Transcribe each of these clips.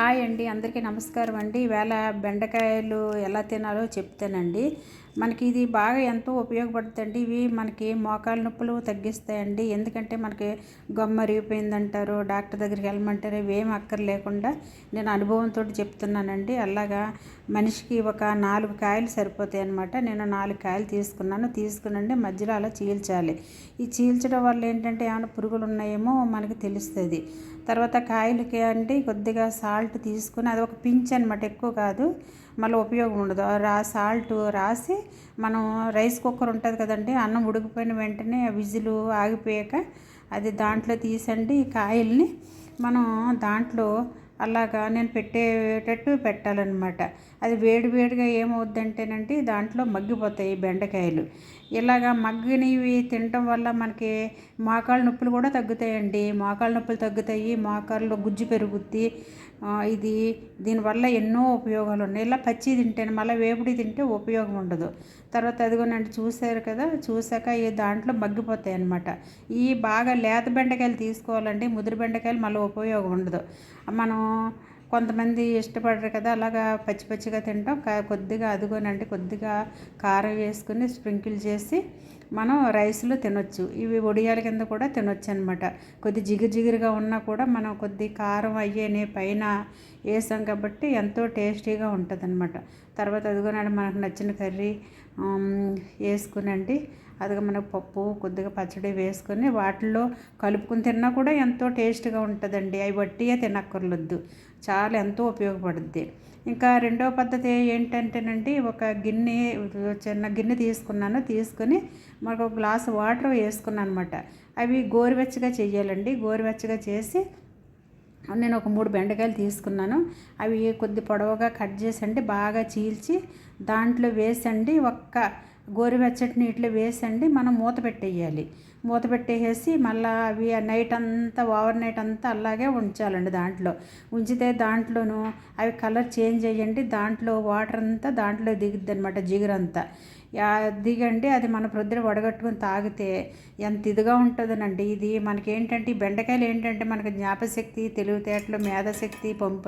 Hi అండి అందరికీ నమస్కారం అండి. ఈవేళ బెండకాయలు ఎలా తినాలో చెప్తానండి. మనకి ఇది బాగా ఎంతో ఉపయోగపడుతుందండి. ఇవి మనకి మోకాలు నొప్పులు తగ్గిస్తాయండి. ఎందుకంటే మనకి గమ్మ అరిగిపోయిందంటారు డాక్టర్ దగ్గరికి వెళ్ళమంటారు. ఇవేం అక్కర్లేకుండా నేను అనుభవంతో చెప్తున్నానండి. అలాగా మనిషికి ఒక నాలుగు కాయలు సరిపోతాయి అనమాట నేను నాలుగు కాయలు తీసుకున్నాను. తీసుకునండి మధ్యలో అలా చీల్చాలి. ఈ చీల్చడం వల్ల ఏంటంటే ఏమైనా పురుగులు ఉన్నాయేమో మనకి తెలుస్తుంది. తర్వాత కాయలకి అంటే కొద్దిగా సాల్ట్ తీసుకుని అది ఒక పించ్ అనమాట ఎక్కువ కాదు. మళ్ళీ ఉపయోగం ఉండదు. రా సాల్ట్ రాసి మనం రైస్ కుక్కర్ ఉంటుంది కదండి అన్నం ఉడికిపోయిన వెంటనే విజిలు ఆగిపోయాక అది దాంట్లో తీసండి కాయల్ని మనం దాంట్లో అలాగా నేను పెట్టేటట్టు పెట్టాలన్నమాట. అది వేడి వేడిగా ఏమవుద్దంటేనంటే దాంట్లో మగ్గిపోతాయి బెండకాయలు. ఇలాగా మగ్గినవి తినటం వల్ల మనకి మోకాళ్ళ నొప్పులు కూడా తగ్గుతాయండి. మోకాళ్ళ నొప్పులు తగ్గుతాయి మోకాళ్ళలో గుజ్జు పెరుగుద్ది. ఇది దీనివల్ల ఎన్నో ఉపయోగాలు ఉన్నాయి. ఇలా పచ్చి తింటాను మళ్ళీ వేపుడి తింటే ఉపయోగం ఉండదు. తర్వాత అదిగోనండి చూశారు కదా చూసాక ఈ దాంట్లో మగ్గిపోతాయి అన్నమాట. ఈ బాగా లేత బెండకాయలు తీసుకోవాలండి. ముదిరి బెండకాయలు మళ్ళీ ఉపయోగం ఉండదు. మనం కొంతమంది ఇష్టపడరు కదా అలాగా పచ్చి పచ్చిగా తింటాం. కొద్దిగా అదిగోనండి కొద్దిగా కారం వేసుకుని స్ప్రింకిల్ చేసి మనం రైస్లో తినొచ్చు. ఇవి ఒడియాల కింద కూడా తినొచ్చు అనమాట కొద్ది జిగురు జిగురుగా ఉన్నా కూడా మనం కొద్ది కారం అయ్యేనే పైన వేసాం కాబట్టి ఎంతో టేస్టీగా ఉంటుంది అనమాట తర్వాత అదిగోనండి మనకు నచ్చిన కర్రీ వేసుకునండి అదిగా మనకు పప్పు కొద్దిగా పచ్చడి వేసుకొని వాటిల్లో కలుపుకుని తిన్నా కూడా ఎంతో టేస్ట్గా ఉంటుందండి. అవి వట్టియే తినక్కర్లొద్దు. చాలా ఎంతో ఉపయోగపడుద్ది. ఇంకా రెండవ పద్ధతి ఏంటంటేనండి ఒక గిన్నె చిన్న గిన్నె తీసుకున్నాను. తీసుకొని మాకు ఒక గ్లాస్ వాటర్ వేసుకున్నాను అనమాట అవి గోరువెచ్చగా చేయాలండి. గోరువెచ్చగా చేసి నేను ఒక మూడు బెండకాయలు తీసుకున్నాను. అవి కొద్ది పొడవుగా కట్ చేసండి బాగా చీల్చి దాంట్లో వేసండి ఒక్క గోరువెచ్చటి నీటిలో వేసండి మనం మూత పెట్టేయాలి. మూత పెట్టేసి మళ్ళీ అవి నైట్ అంతా ఓవర్ నైట్ అంతా అలాగే ఉంచాలండి దాంట్లో. ఉంచితే దాంట్లోనూ అవి కలర్ చేంజ్ అయ్యండి దాంట్లో వాటర్ అంతా దాంట్లో దిగుద్ది అనమాట జిగురంతా. దిగండి అది మన ప్రొద్దున వడగట్టుకుని తాగితే ఎంత ఇదిగా ఉంటుందనండి ఇది. మనకేంటంటే బెండకాయలు ఏంటంటే మనకు జ్ఞాపశక్తి తెలివితేటలు మేధాశక్తి పంప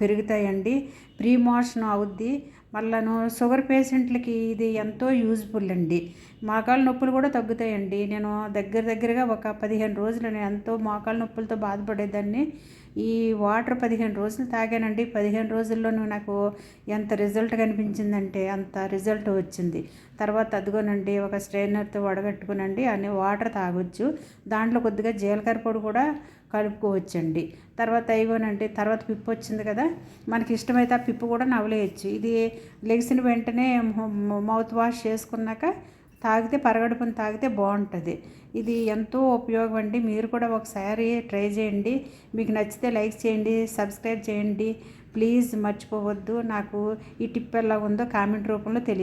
పెరుగుతాయండి. ప్రీమోషన్ అవుద్ది. మళ్ళను షుగర్ పేషెంట్లకి ఇది ఎంతో యూజ్ఫుల్ అండి. మోకాళ్ళ నొప్పులు కూడా తగ్గుతాయండి. నేను దగ్గర దగ్గరగా ఒక పదిహేను రోజులు నేను ఎంతో మోకాళ్ళ నొప్పులతో బాధపడేదాన్ని. ఈ వాటర్ పదిహేను రోజులు తాగానండి. పదిహేను రోజుల్లోనూ నాకు ఎంత రిజల్ట్ కనిపించిందంటే అంత రిజల్ట్ వచ్చింది. తర్వాత అదిగోనండి ఒక స్ట్రైనర్తో వడగట్టుకునండి అన్ని వాటర్ తాగొచ్చు. దాంట్లో కొద్దిగా జీలకర్ర పొడి కూడా కలుపుకోవచ్చండి. తర్వాత అయిగోనండి తర్వాత పిప్పు వచ్చింది కదా మనకి ఇష్టమైతే ఆ పిప్పు కూడా నవలేయచ్చు. ఇది లెగిసిన వెంటనే మౌత్ వాష్ చేసుకున్నాక తాగితే పరగడుపుని తాగితే బాగుంటుంది. ఇది ఎంతో ఉపయోగం అండి మీరు కూడా ఒకసారి ట్రై చేయండి. మీకు నచ్చితే లైక్ చేయండి సబ్స్క్రైబ్ చేయండి. ప్లీజ్ మర్చిపోవద్దు. నాకు ఈ టిప్ ఎలా ఉందో కామెంట్ రూపంలో తెలియ